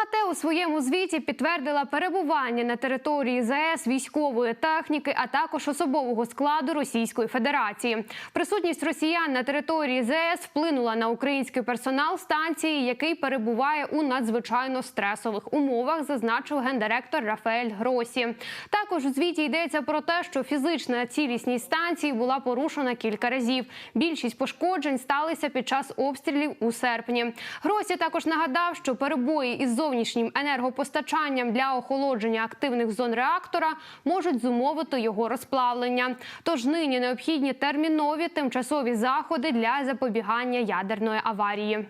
МАГАТЕ у своєму звіті підтвердила перебування на території ЗАЕС військової техніки, а також особового складу Російської Федерації. Присутність росіян на території ЗАЕС вплинула на український персонал станції, який перебуває у надзвичайно стресових умовах, зазначив гендиректор Рафаель Гросі. Також у звіті йдеться про те, що фізична цілісність станції була порушена кілька разів. Більшість пошкоджень сталися під час обстрілів у серпні. Гросі також нагадав, що перебої із зовнішнім енергопостачанням для охолодження активних зон реактора можуть зумовити його розплавлення. Тож нині необхідні термінові тимчасові заходи для запобігання ядерної аварії.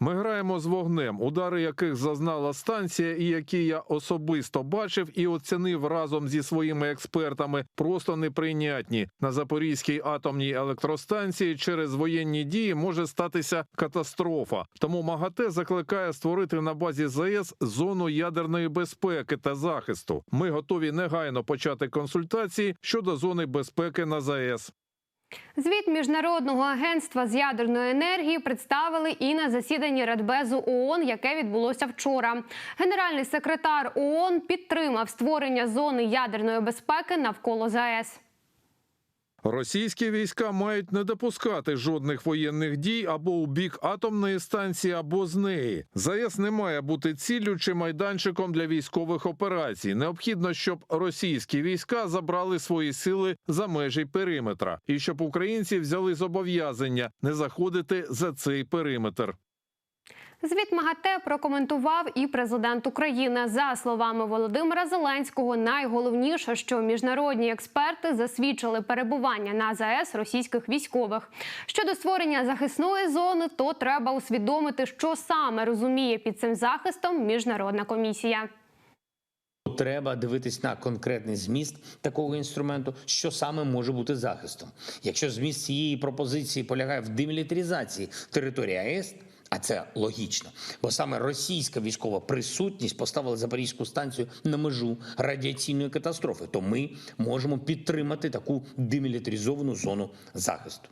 Ми граємо з вогнем, удари яких зазнала станція, і які я особисто бачив і оцінив разом зі своїми експертами, просто неприйнятні. На Запорізькій атомній електростанції через воєнні дії може статися катастрофа. Тому МАГАТЕ закликає створити на базі ЗАЕС зону ядерної безпеки та захисту. Ми готові негайно почати консультації щодо зони безпеки на ЗАЕС. Звіт міжнародного агентства з ядерної енергії представили і на засіданні Радбезу ООН, яке відбулося вчора. Генеральний секретар ООН підтримав створення зони ядерної безпеки навколо ЗАЕС. Російські війська мають не допускати жодних воєнних дій або у бік атомної станції, або з неї. ЗАЕС не має бути ціллю чи майданчиком для військових операцій. Необхідно, щоб російські війська забрали свої сили за межі периметра, і щоб українці взяли зобов'язання не заходити за цей периметр. Звіт МАГАТЕ прокоментував і президент України. За словами Володимира Зеленського, найголовніше, що міжнародні експерти засвідчили перебування на ЗАЕС російських військових. Щодо створення захисної зони, то треба усвідомити, що саме розуміє під цим захистом міжнародна комісія. Треба дивитись на конкретний зміст такого інструменту, що саме може бути захистом. Якщо зміст цієї пропозиції полягає в демілітаризації території АЕС, а це логічно, бо саме російська військова присутність поставила Запорізьку станцію на межу радіаційної катастрофи, то ми можемо підтримати таку демілітаризовану зону захисту.